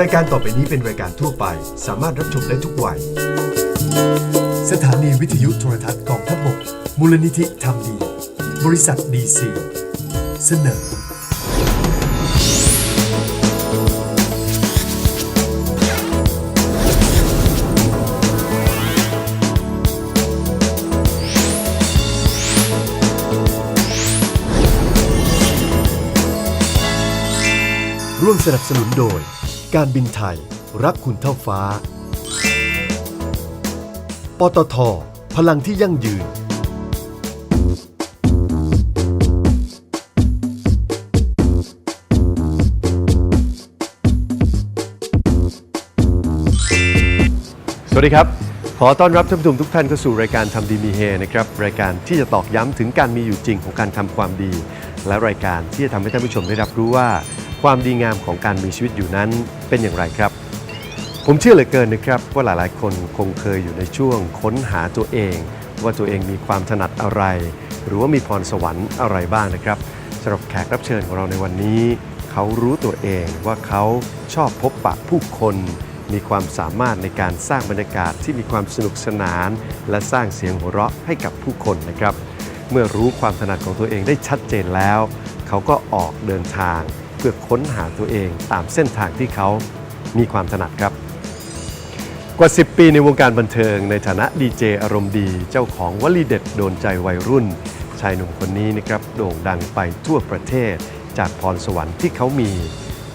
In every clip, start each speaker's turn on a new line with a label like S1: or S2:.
S1: รายการต่อไปนี้เป็นรายการทั่วไป สามารถรับชมได้ทุกวัย สถานีวิทยุโทรทัศน์กองทัพบกมูลนิธิทำดี บริษัทดีซีเสนอ ร่วมสนับสนุนโดย การบินไทย รักคุณเท่าฟ้า ปตท พลังที่ยั่งยืน สวัสดีครับ ขอต้อนรับท่านผู้ชมทุกท่านเข้าสู่รายการทำดีมีเฮนะครับ รายการที่จะตอกย้ำถึงการมีอยู่จริงของการทำความดี และรายการที่จะทำให้ท่านผู้ชมได้รับรู้ว่า ความดีงามของการมีชีวิตอยู่นั้นเป็นอย่างไรครับ ผมเชื่อเหลือเกินนะครับ ว่าหลายๆ คนคงเคยอยู่ในช่วงค้นหาตัวเอง ว่าตัวเองมีความถนัดอะไร หรือว่ามีพรสวรรค์อะไรบ้างนะครับสำหรับแขกรับเชิญของเราในวันนี้ เขารู้ตัวเองว่าเขาชอบพบปะผู้คน มีความสามารถในการสร้างบรรยากาศที่มีความสนุกสนาน และสร้างเสียงหัวเราะให้กับผู้คนนะครับ เมื่อรู้ความถนัดของตัวเองได้ชัดเจนแล้ว เขาก็ออกเดินทาง พื่อค้นหาตัวเองตามเส้นทางที่เขามีความถนัดครับกว่า 10 ปีในวงการบันเทิง ในฐานะดีเจอารมณ์ดีเจ้าของวลีเด็ดโดนใจวัยรุ่น ชายหนุ่มคนนี้นะครับโด่งดังไปทั่วประเทศ จากพรสวรรค์ที่เขามี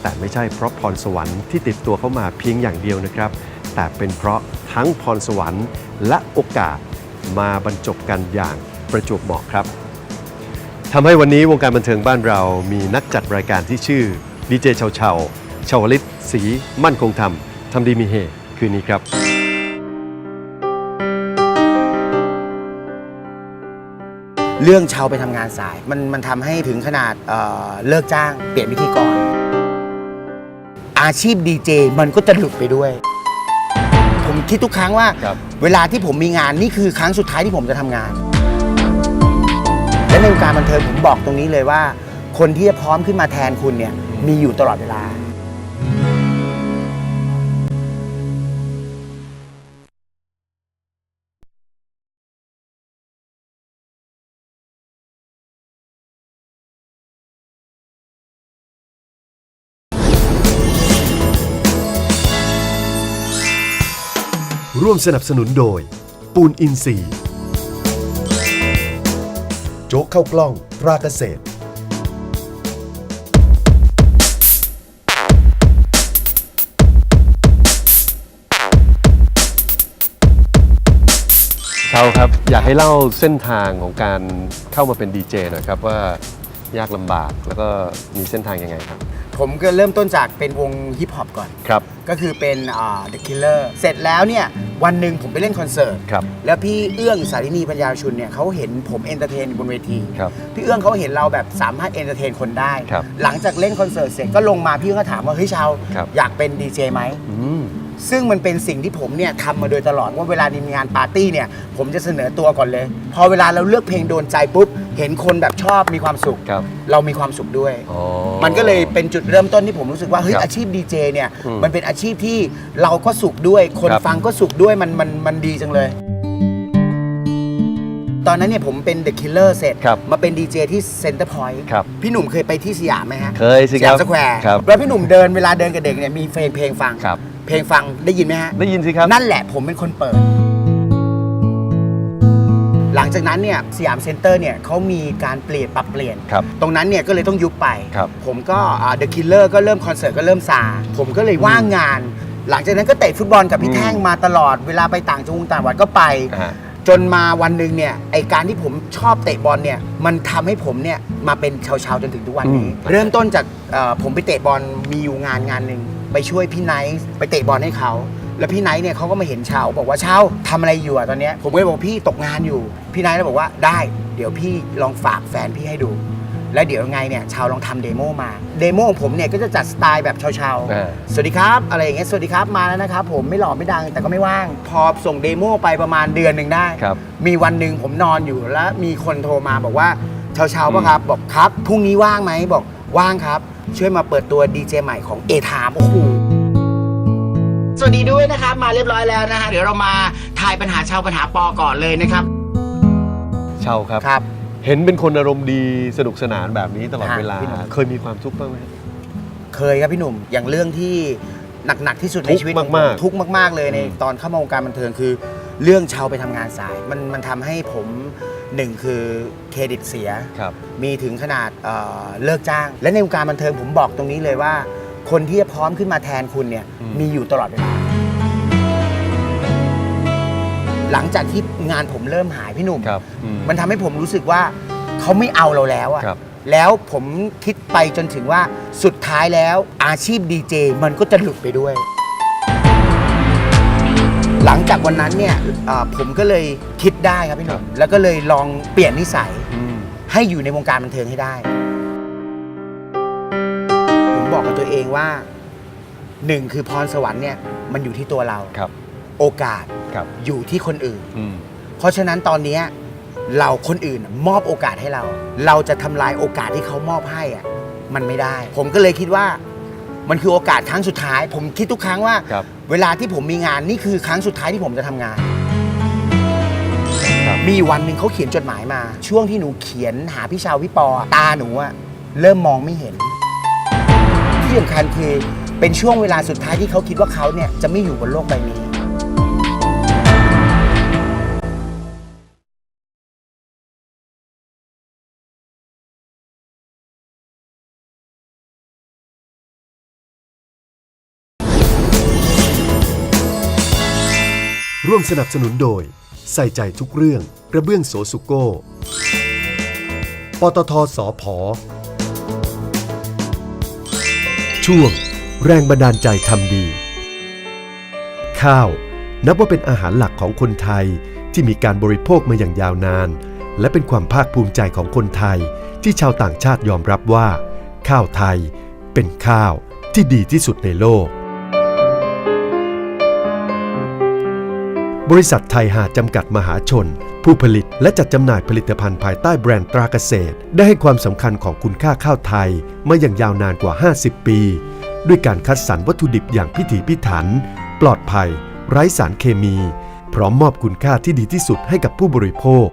S1: แต่ไม่ใช่เพราะพรสวรรค์ที่ติดตัวเข้ามาเพียงอย่างเดียวนะครับ แต่เป็นเพราะทั้งพรสวรรค์และโอกาสมาบรรจบกันอย่างประจวบเหมาะครับ ทำให้วันนี้วงการบันเทิงบ้านเรามีนักจัดรายการที่ชื่อดีเจเชาเชาชาวลิตศรีมั่นคงธรรมทำดีมีเฮคืนนี้ครับ
S2: เรื่องเชาไปทำงานสาย มันมันทำให้ถึงขนาดเอ่อเลิกจ้าง เปลี่ยนพิธีกร อาชีพดีเจมันก็จะหลุดไปด้วย ผมคิดทุกครั้งว่า
S1: ครับ
S2: เวลาที่ผมมีงานนี่คือครั้งสุดท้ายที่ผมจะทำงาน และในวงการบันเทิงผมบอกตรงนี้เลยว่า คนที่จะพร้อมขึ้นมาแทนคุณเนี่ยมีอยู่ตลอดเวลา
S1: ร่วมสนับสนุนโดย ปูนอินซีย์ โจ๊กเข้ากล้องตราเกษตร
S3: เชาครับ อยากให้เล่าเส้นทางของการเข้ามาเป็นดีเจหน่อยครับว่า ยากลำบากแล้วก็มีเส้นทางยังไงครับ
S2: ผมก็เริ่มต้นจากเป็นวงฮิปฮอปก่อน
S3: ครับ
S2: ก็คือเป็นอ่า The Killer เสร็จแล้วเนี่ย วันหนึ่งผมไปเล่นคอนเสิร์ต
S3: ครับ
S2: แล้วพี่เอื้องสารินีปัญญาชุนเนี่ยเขาเห็นผมเอนเตอร์เทนอยู่บนเวที
S3: ครับ
S2: พี่เอื้องเขาเห็นเราแบบสามารถเอนเตอร์เทนคนได้
S3: ครับ
S2: หลังจากเล่นคอนเสิร์ตเสร็จก็ลงมาพี่เอื้องก็ถามว่าเฮ้ยชาว
S3: ครับ
S2: อยากเป็นดีเจไหม
S3: อืม
S2: ซึ่งมันเป็นสิ่งที่ผมเนี่ยทำมาโดยตลอดว่าเวลามีงานปาร์ตี้เนี่ยผมจะเสนอตัวก่อนเลย พอเวลาเราเลือกเพลงโดนใจปุ๊บ เห็นคนแบบชอบมีความสุข
S3: ครับ
S2: เรามีความสุขด้วย
S3: อ๋อ
S2: มันก็เลยเป็นจุดเริ่มต้นที่ผมรู้สึกว่าเฮ้ย
S3: ครับ
S2: อาชีพดีเจเนี่ย
S3: อืม
S2: มันเป็นอาชีพที่เราก็สุขด้วย คน
S3: ครับ
S2: ฟังก็สุขด้วยมันมันมันดีจังเลย ตอนนั้นเนี่ยผมเป็นเดอะคิลเลอร์เสร็จ
S3: ครับ
S2: มาเป็นดีเจที่เซ็นเตอร์พอยต์
S3: ครับ
S2: พี่หนุ่มเคยไปที่สยามไหมฮะ
S3: เคยสิ
S2: ส
S3: ครั
S2: ยา
S3: บ
S2: มสแควร์
S3: ครับ
S2: แล้วพี่หนุ่มเดินเวลาเดินกับเด็กเนี่ยมีเพลงเพลงฟัง
S3: ครับ
S2: เพลงฟังได้ยินไหมฮะ
S3: ได้ยินสิครับ
S2: นั่นแหละผมเป็นคนเปิด หลังจากนั้นเนี่ยสยามเซ็นเตอร์เนี่ยเขามีการเปลี่ยนปรับเปลี่ยน
S3: ครับ
S2: ตรงนั้นเนี่ยก็เลยต้องยุบไป
S3: ครับ
S2: ผมก็เดอะคิลเลอร์ก็เริ่มคอนเสิร์ตก็เริ่มซา ผมก็เลยว่างงาน หลังจากนั้นก็เตะฟุตบอลกับพี่
S3: อืม
S2: แท่งมาตลอด เวลาไปต่างจังหวัดต่างจังหวัดก็ไป
S3: อ่า
S2: จนมาวันหนึ่งเนี่ยไอการที่ผมชอบเตะบอลเนี่ยมันทำให้ผมเนี่ยมาเป็นชาวๆจนถึงทุกวันนี้
S3: อืม
S2: เริ่มต้นจากเอ่อผมไปเตะบอลมีอยู่งานงานหนึ่ง ไปช่วยพี่ไนท์ไปเตะบอลให้เขา แล้วพี่ไนท์เนี่ยเขาก็มาเห็นชาวบอกว่าชาวทำอะไรอยู่อะตอนเนี้ยผมก็เลยบอกพี่ตกงานอยู่ พี่ไนท์เลยบอกว่าได้ เดี๋ยวพี่ลองฝากแฟนพี่ให้ดู แล้วเดี๋ยวยังไงเนี่ยชาวลองทำเดโมมาเดโมของผมเนี่ยก็จะจัดสไตล์แบบชาว
S3: อ่า
S2: ๆสวัสดีครับอะไรอย่างเงี้ยสวัสดีครับมาแล้วนะครับผมไม่หล่อไม่ดังแต่ก็ไม่ว่าง พอส่งเดโมไปประมาณเดือนหนึ่งได้
S3: ครับ
S2: มีวันหนึ่งผมนอนอยู่แล้วมีคนโทรมาบอกว่าเช้าๆป่ะครับ บอกครับพรุ่งนี้ว่างไหมบอกว่างครับ ช่วยมาเปิดตัวดีเจใหม่ของเอทามโอ้โหสวัสดีด้วยนะครับ มาเรียบร้อยแล้วนะฮะเดี๋ยวเรามาทายปัญหาชาวปัญหาปอก่อนเลยนะครับ
S3: เช่าครับ
S2: ครับ
S3: เห็นเป็นคนอารมณ์ดีสนุกสนานแบบนี้ตลอด
S2: ฮะ
S3: เวลา
S2: พี่หนุ่ม
S3: เคยมีความทุกข์บ้างไหม
S2: เคยครับพี่หนุ่มอย่างเรื่องที่หนักๆที่สุดใน
S3: ทุกข์
S2: ชีวิตของ
S3: มากๆ
S2: ทุกข์มาก ๆ เลยใน
S3: อืม
S2: ตอนเข้ามาวงการบันเทิงคือ เรื่องเชาวไปทำงานสาย มันมันทำให้ผมหนึ่งคือเครดิตเสีย
S3: ครับ
S2: มีถึงขนาดเอ่อเลิกจ้าง และในวงการบันเทิงผมบอกตรงนี้เลยว่า คนที่จะพร้อมขึ้นมาแทนคุณเนี่ย
S3: อืม
S2: มีอยู่ตลอดเวลา หลังจากที่งานผมเริ่มหายพี่หนุ่ม
S3: ครับอื
S2: มันทำให้ผมรู้สึกว่าเขาไม่เอาเราแล้วอะ
S3: ครับ
S2: แล้วผมคิดไปจนถึงว่าสุดท้ายแล้วอาชีพดีเจมันก็จะหลุดไปด้วย หลังจากวันนั้นเนี่ยเอ่อผมก็เลยคิดได้ครับพี่หนุ่มแล้วก็เลยลองเปลี่ยนนิสัย
S3: อืม
S2: ให้อยู่ในวงการบันเทิงให้ได้ ผมบอกกับตัวเองว่าหนึ่งคือพรสวรรค์เนี่ยมันอยู่ที่ตัวเรา
S3: ครับ
S2: โอกาส
S3: ครับ
S2: อยู่ที่คนอื่น
S3: อืม
S2: เพราะฉะนั้นตอนเนี้ยเราคนอื่นน่ะมอบโอกาสให้เรา เราจะทำลายโอกาสที่เขามอบให้อะมันไม่ได้ ผมก็เลยคิดว่า มันคือโอกาสครั้งสุดท้าย ผมคิดทุกครั้งว่า
S3: ครับ
S2: เวลาที่ผมมีงานนี่คือครั้งสุดท้ายที่ผมจะทำงาน
S3: ครับ
S2: มีอยู่วันหนึ่งเขาเขียนจดหมายมา ช่วงที่หนูเขียนหาพี่ชาวพี่ปอตาหนูอะเริ่มมองไม่เห็น ที่สำคัญคือเป็นช่วงเวลาสุดท้ายที่เขาคิดว่าเขาเนี่ยจะไม่อยู่บนโลกใบนี้
S1: ร่วมสนับสนุนโดย ใส่ใจทุกเรื่องกระเบื้องโสสุโก้ ปตทสอพอช่วง แรงบันดาลใจทำดี ข้าว นับว่าเป็นอาหารหลักของคนไทยที่มีการบริโภคมาอย่างยาวนาน และเป็นความภาคภูมิใจของคนไทย ที่ชาวต่างชาติยอมรับว่า ข้าวไทย เป็นข้าวที่ดีที่สุดในโลก บริษัทไทยหาจำกัดมหาชน ผู้ผลิตและจัดจำหน่ายผลิตภัณฑ์ภายใต้แบรนด์ตราเกษตร ได้ให้ความสำคัญของคุณค่าข้าวไทย มาอย่างยาวนานกว่า 50 ปี ด้วยการคัดสรรวัตถุดิบอย่างพิถีพิถัน ปลอดภัย ไร้สารเคมี พร้อมมอบคุณค่าที่ดีที่สุดให้กับผู้บริโภค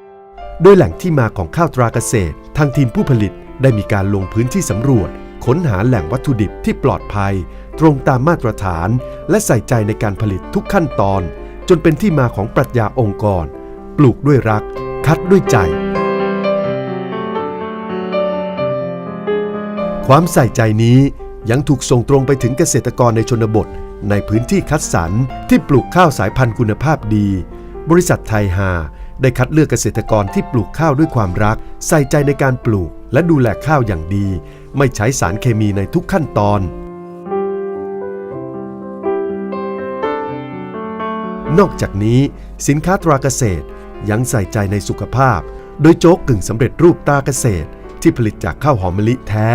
S1: โดยแหล่งที่มาของข้าวตราเกษตร ทางทีมผู้ผลิตได้มีการลงพื้นที่สำรวจ ค้นหาแหล่งวัตถุดิบที่ปลอดภัย ตรงตามมาตรฐาน และใส่ใจในการผลิตทุกขั้นตอน จนเป็นที่มาของปรัชญาองค์กร ปลูกด้วยรัก คัดด้วยใจ ความใส่ใจนี้ยังถูกส่งตรงไปถึงเกษตรกรในชนบท ในพื้นที่คัดสรรที่ปลูกข้าวสายพันธุ์คุณภาพดี บริษัทไทยฮาได้คัดเลือกเกษตรกรที่ปลูกข้าวด้วยความรัก ใส่ใจในการปลูก และดูแลข้าวอย่างดี ไม่ใช้สารเคมีในทุกขั้นตอน นอกจากนี้ สินค้าตราเกษตรยังใส่ใจในสุขภาพ โดยโจ๊กกึ่งสำเร็จรูปตราเกษตร ที่ผลิตจากข้าวหอมมะลิแท้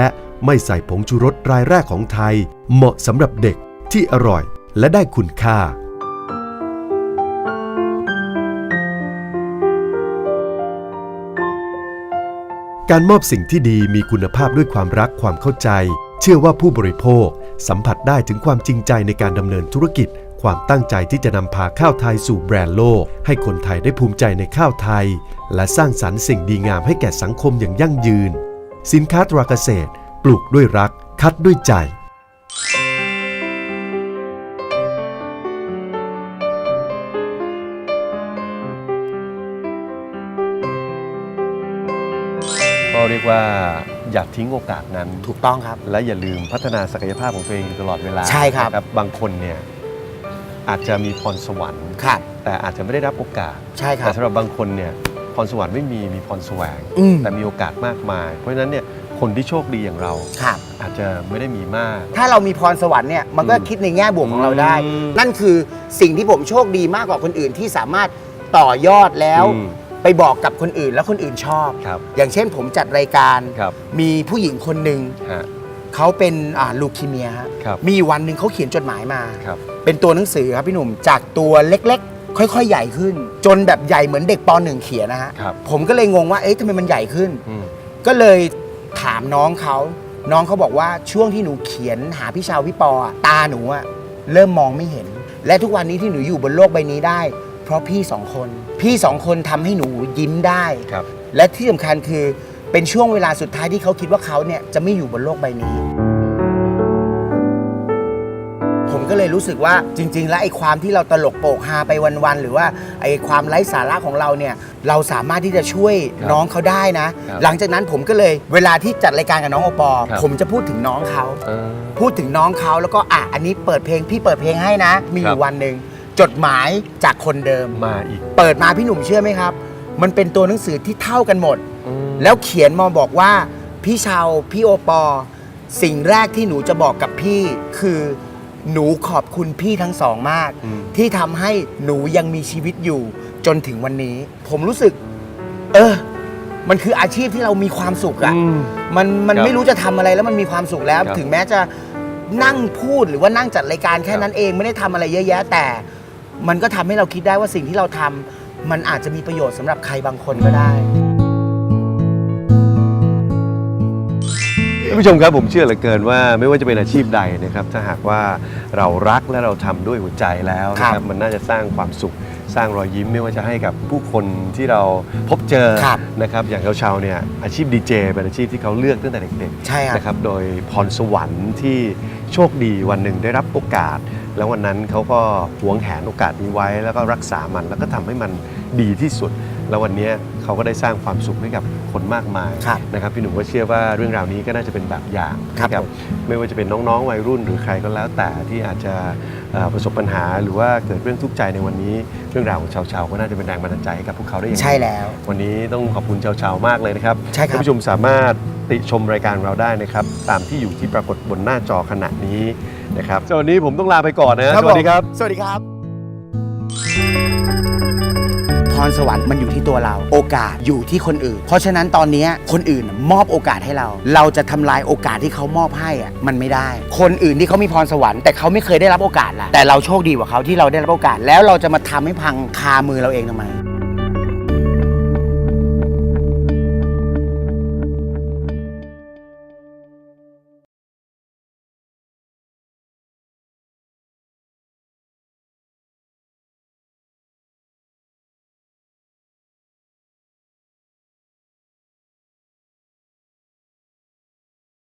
S1: ไม่ใส่ผงชูรสรายแรกของไทย เหมาะสำหรับเด็กที่อร่อยและได้คุณค่า การมอบสิ่งที่ดีมีคุณภาพด้วยความรักความเข้าใจ เชื่อว่าผู้บริโภค สัมผัสได้ถึงความจริงใจในการดำเนินธุรกิจ ความตั้งใจที่จะนำพาข้าวไทยสู่แบรนด์โลก ให้คนไทยได้ภูมิใจในข้าวไทย และสร้างสรรค์สิ่งดีงามให้แก่สังคมอย่างยั่งยืน สินค้าตราเกษตร ปลูกด้วยรัก คัดด้วยใจ
S3: ก็เรียกว่าอย่าทิ้งโอกาสนั้น
S2: ถูกต้องครับ
S3: และอย่าลืมพัฒนาศักยภาพของตัวเองอยู่ตลอดเวลา
S2: ใช่ครับ
S3: นะบางคนเนี่ย อาจจะมีพรสวรรค์
S2: ครับ
S3: แต่อาจจะไม่ได้รับโอกาส
S2: ใช่ครั
S3: แต่
S2: บ
S3: สำหรับบางคนเนี่ยพรสวรรค์ไม่มีมีพรแสวง
S2: อืม
S3: แต่มีโอกาสมากมาย เพราะฉะนั้นเนี่ยคนที่โชคดีอย่างเรา
S2: ครับ
S3: อาจจะไม่ได้มีมาก
S2: ถ้าเรามีพรสวรรค์เนี่ยมันก็
S3: อืม
S2: คิดในแง่บวกของเราได้
S3: อืม
S2: นั่นคือสิ่งที่ผมโชคดีมากกว่าคนอื่นที่สามารถต่อยอดแล้ว
S3: อืม
S2: ไปบอกกับคนอื่นแล้วคนอื่นชอบ
S3: ครับ
S2: อย่างเช่นผมจัดรายการ
S3: ครับ
S2: มีผู้หญิงคนหนึ่ง
S3: ฮะ
S2: เขาเป็นอ่าลูคีเมียฮะ
S3: ครับ
S2: มีอยู่วันหนึ่งเขาเขียนจดหมายมา
S3: ครับ
S2: เป็นตัวหนังสือครับพี่หนุ่มจากตัวเล็ก ๆ ค่อย ๆ ใหญ่ขึ้น จนแบบใหญ่เหมือนเด็กปหนึ่งเขียนนะฮะ
S3: ครับ
S2: ผมก็เลยงงว่าเอ๊ะทำไมมันใหญ่ขึ้น
S3: อืม
S2: ก็เลยถามน้องเขาน้องเขาบอกว่าช่วงที่หนูเขียนหาพี่ชาวพี่ปออะตาหนูอะเริ่มมองไม่เห็น และทุกวันนี้ที่หนูอยู่บนโลกใบนี้ได้ เพราะพี่สองคน พี่สองคนทำให้หนูยิ้มได้
S3: ครับ
S2: และที่สำคัญคือเป็นช่วงเวลาสุดท้ายที่เขาคิดว่าเขาเนี่ยจะไม่อยู่บนโลกใบนี้ เลยรู้สึกว่าจริง ๆ แล้วไอ้ความที่เราตลกโปกฮาไปวันๆหรือว่าไอ้ความไร้สาระของเราเนี่ยเราสามารถที่จะช่วย
S3: ครับ
S2: น้องเขาได้นะ
S3: ครับ
S2: หลังจากนั้นผมก็เลยเวลาที่จัดรายการกับน้องโอปอ
S3: ครับ
S2: ผมจะพูดถึงน้องเขา
S3: เออ
S2: พูดถึงน้องเขาแล้วก็อะอันนี้เปิดเพลงพี่เปิดเพลงให้นะ มีอ
S3: ครั
S2: ยู่
S3: บ
S2: วันหนึ่งจดหมายจากคนเดิม
S3: มาอีก
S2: เปิดมาพี่หนุ่มเชื่อไหมครับ มันเป็นตัวหนังสือที่เท่ากันหมด
S3: อืม
S2: แล้วเขียนมาบอกว่า พี่ชาวพี่โอปอ สิ่งแรกที่หนูจะบอกกับพี่คือ หนูขอบคุณพี่ทั้งสองมาก
S3: อืม
S2: ที่ทำให้หนูยังมีชีวิตอยู่จนถึงวันนี้ ผมรู้สึก เออ มันคืออาชีพที่เรามีความสุขอะ
S3: อืม
S2: มันมัน
S3: ครับ
S2: ไม่รู้จะทำอะไรแล้วมันมีความสุขแล้ว
S3: ครับ
S2: ถึงแม้จะนั่งพูดหรือว่านั่งจัดรายการแค่นั้นเองไม่ได้ทำอะไรเยอะแยะ แต่มันก็ทำให้เราคิดได้ว่าสิ่งที่เราทำมันอาจจะมีประโยชน์สำหรับใครบางคนก็ได้
S3: ท่านผู้ชมครับผมเชื่อเหลือเกินว่าไม่ว่าจะเป็นอาชีพใดนะครับถ้าหากว่าเรารักและเราทำด้วยหัวใจแล้วนะค
S2: ครั
S3: รับบมันน่าจะสร้างความสุข สร้างรอยยิ้มไม่ว่าจะให้กับผู้คนที่เราพบเจอ
S2: ครับ
S3: นะครับอย่างชาวๆเนี่ยอาชีพดีเจเป็นอาชีพที่เขาเลือกตั้งแต่เด็ก
S2: ใช่ครับ
S3: ๆนะครับโดยพรสวรรค์ที่โชคดีวันหนึ่งได้รับโอกาส แล้ววันนั้นเขาก็หวงแหนโอกาสนี้ไว้ แล้วก็รักษามันแล้วก็ทำให้มันดีที่สุด แล้ววันนี้เขาก็ได้สร้างความสุขให้กับคนมากมาย
S2: ครับ
S3: นะครับพี่หนุ่มก็เชื่อว่าเรื่องราวนี้ก็น่าจะเป็นแบบอย่าง
S2: ครับ
S3: ให้กับ
S2: ผม
S3: ไม่ว่าจะเป็นน้องๆวัยรุ่นหรือใครก็แล้วแต่ที่อาจจะเอ่อประสบปัญหา หรือว่าเกิดเรื่องทุกข์ใจในวันนี้ เรื่องราวของชาวชาวๆก็น่าจะเป็นแรงบันดาลใจให้กับพวกเขาได้อย่างดี
S2: ใช่แล้ว
S3: วันนี้ต้องขอบคุณชาวชาวๆมากเลยนะครับ
S2: ใช่ครับ
S3: ท่านผู้ชมสามารถติชมรายการเราได้นะครับ ตามที่อยู่ที่ปรากฏบนหน้าจอขณะนี้นะครับสวัสดีผมต้องลาไปก่อนนะ สวัสดีครับ
S2: สวัสดีครับพ รสวรรค์มันอยู่ที่ตัวเรา โอกาสอยู่ที่คนอื่น เพราะฉะนั้นตอนนี้คนอื่นมอบโอกาสให้เรา เราจะทำลายโอกาสที่เขามอบให้อะมันไม่ได้ คนอื่นที่เขามีพรสวรรค์แต่เขาไม่เคยได้รับโอกาสล่ะแต่เราโชคดีกว่าเขาที่เราได้รับโอกาส แล้วเราจะมาทำให้พังคามือเราเองทำไม